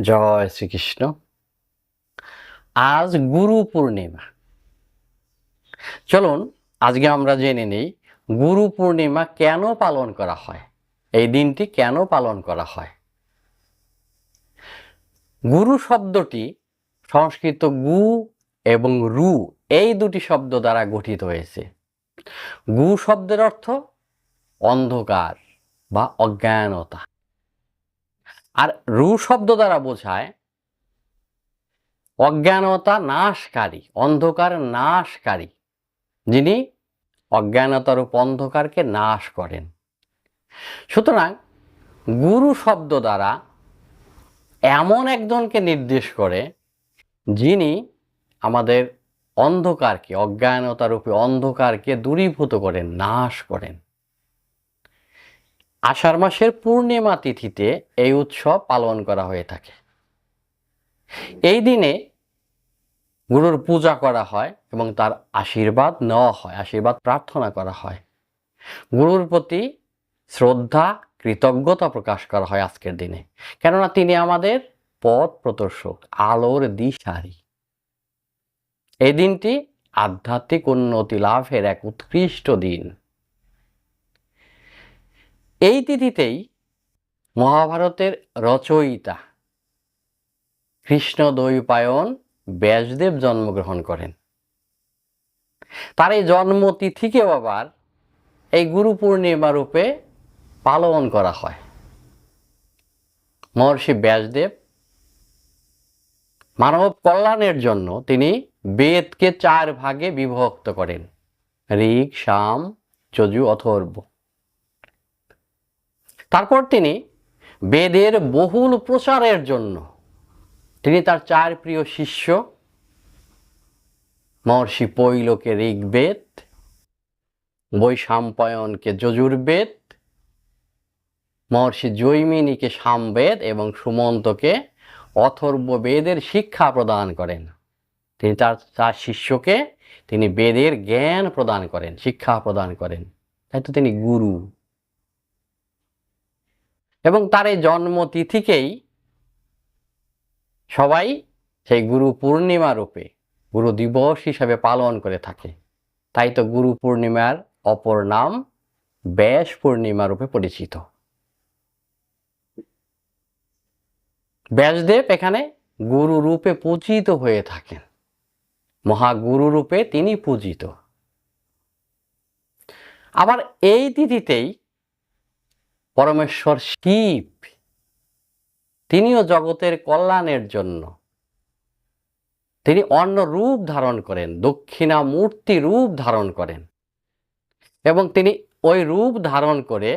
জয় শ্রীকৃষ্ণ। আজ গুরু পূর্ণিমা। চলুন, আজকে আমরা জেনে নেই গুরু পূর্ণিমা কেন পালন করা হয়? এই দিনটি কেন পালন করা হয়? গুরু শব্দটি সংস্কৃত গু এবং রু, এই দুটি শব্দ দ্বারা গঠিত হয়েছে। গু শব্দের অর্থ অন্ধকার বা অজ্ঞানতা। আর রু শব্দ দ্বারা বোঝায় অজ্ঞানতা নাশকারী, অন্ধকার নাশকারী। যিনি অজ্ঞানতার রূপ অন্ধকারকে নাশ করেন। সুতরাং গুরু শব্দ দ্বারা এমন একজনকে নির্দেশ করে যিনি আমাদের অন্ধকারকে অজ্ঞানতারূপী অন্ধকারকে দূরীভূত করেন, নাশ করেন। আষাঢ় মাসের পূর্ণিমা তিথিতে এই উৎসব পালন করা হয়ে থাকে। এই দিনে গুরুর পূজা করা হয় এবং তার আশীর্বাদ নেওয়া হয়, আশীর্বাদ প্রার্থনা করা হয়। গুরুর প্রতি শ্রদ্ধা, কৃতজ্ঞতা প্রকাশ করা হয় আজকের দিনে। কেননা তিনি আমাদের পথ প্রদর্শক, আলোর দিশারি। এই দিনটি আধ্যাত্মিক উন্নতি লাভের এক উৎকৃষ্ট দিন। এই তিথিতেই মহাভারতের রচয়িতা কৃষ্ণ দৈপায়ন ব্যাসদেব জন্মগ্রহণ করেন। তার এই জন্মতিথিকেও আবার এই গুরু পূর্ণিমা রূপে পালন করা হয়। মহর্ষি ব্যাসদেব মানব কল্যাণের জন্য তিনি বেদকে চার ভাগে বিভক্ত করেন ঋক শাম চজু অথর্ব। তারপর তিনি বেদের বহুল প্রচারের জন্য, তিনি তার চার প্রিয় শিষ্য, মহর্ষি পৈলকে ঋগ্বেদ, বৈশাম্পায়নকে যজুর্বেদ, মহর্ষি জৈমিনীকে সামবেদ এবং সুমন্তকে অথর্ব বেদের শিক্ষা প্রদান করেন। তিনি তার চার শিষ্যকে তিনি বেদের জ্ঞান প্রদান করেন, শিক্ষা প্রদান করেন। তাই তো তিনি গুরু। এবং তার এই জন্মতিথিকেই সবাই সেই গুরু পূর্ণিমা রূপে, গুরু দিবস হিসাবে পালন করে থাকে। তাই তো গুরু পূর্ণিমার অপর নাম ব্যাস পূর্ণিমা রূপে পরিচিত। ব্যাসদেব এখানে গুরু রূপে পূজিত হয়ে থাকেন। মহাগুরু রূপে তিনি পূজিত। আবার এই তিথিতেই পরমেশ্বর শিব, তিনিও জগতের কল্যাণের জন্য। তিনি অন্য রূপ ধারণ করেন দক্ষিণা মূর্তি রূপ ধারণ করেন। এবং তিনি ওই রূপ ধারণ করে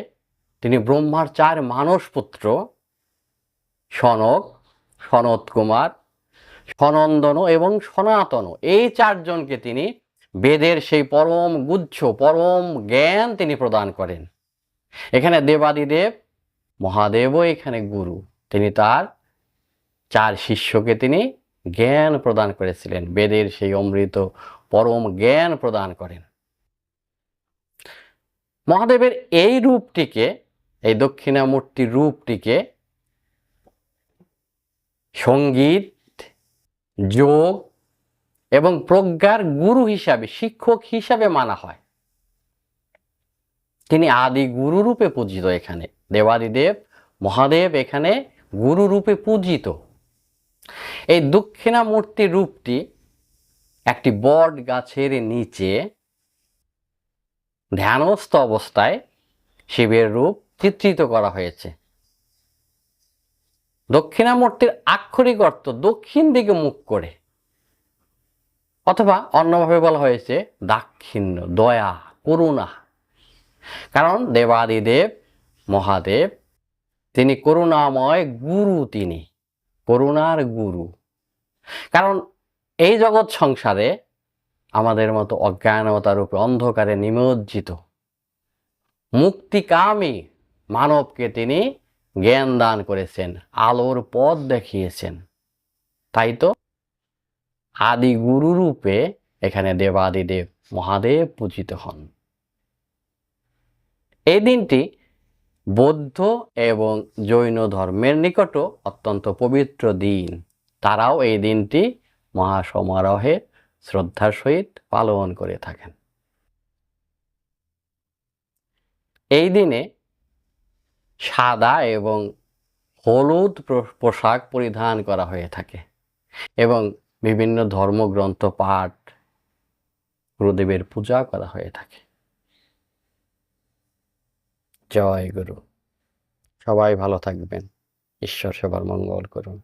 তিনি ব্রহ্মার চার মানস পুত্র সনক সনত কুমার সনন্দন এবং সনাতন, এই চারজনকে তিনি বেদের সেই পরম গুচ্ছ, পরম জ্ঞান তিনি প্রদান করেন। এখানে দেবাদিদেব, মহাদেবও এখানে গুরু। তিনি তার চার শিষ্যকে তিনি জ্ঞান প্রদান করেছিলেন। বেদের সেই অমৃত পরম জ্ঞান প্রদান করেন। মহাদেবের এই রূপটিকে, এই দক্ষিণামূর্তির রূপটিকে সংগীত, যোগ এবং প্রজ্ঞার গুরু হিসাবে, শিক্ষক হিসাবে মানা হয়। তিনি আদি গুরু রূপে পূজিত এখানে। দেবাদিদেব, মহাদেব এখানে গুরু রূপে পূজিত। এই দক্ষিণামূর্তি রূপটি একটি বট গাছের নিচে ধ্যানস্থ অবস্থায় শিবের রূপ চিত্রিত করা হয়েছে। দক্ষিণামূর্তির আক্ষরিক অর্থ দক্ষিণ দিকে মুখ করে, অথবা অন্যভাবে বলা হয়েছে দাক্ষিণ্য, দয়া, করুণা। কারণ দেবাদিদেব, মহাদেব, তিনি করুণাময় গুরু তিনি, করুণার গুরু। কারণ এই জগৎ সংসারে আমাদের মতো অজ্ঞানতা রূপে অন্ধকারে নিমজ্জিত, মুক্তিকামী মানবকে তিনি জ্ঞান দান করেছেন, আলোর পথ দেখিয়েছেন। তাই তো আদি গুরু রূপে এখানে দেবাদিদেব, মহাদেব পূজিত হন। এই দিনটি বৌদ্ধ এবং জৈন ধর্মের নিকটও অত্যন্ত পবিত্র দিন। তারাও এই দিনটি মহাসমারোহে শ্রদ্ধার সহিত পালন করে থাকেন। এই দিনে সাদা এবং হলুদ পোশাক পরিধান করা হয়ে থাকে এবং বিভিন্ন ধর্মগ্রন্থ পাঠ, গুরুদেবের পূজা করা হয়ে থাকে। জয় গুরু। সবাই ভালো থাকবেন। ঈশ্বর সবার মঙ্গল করুন।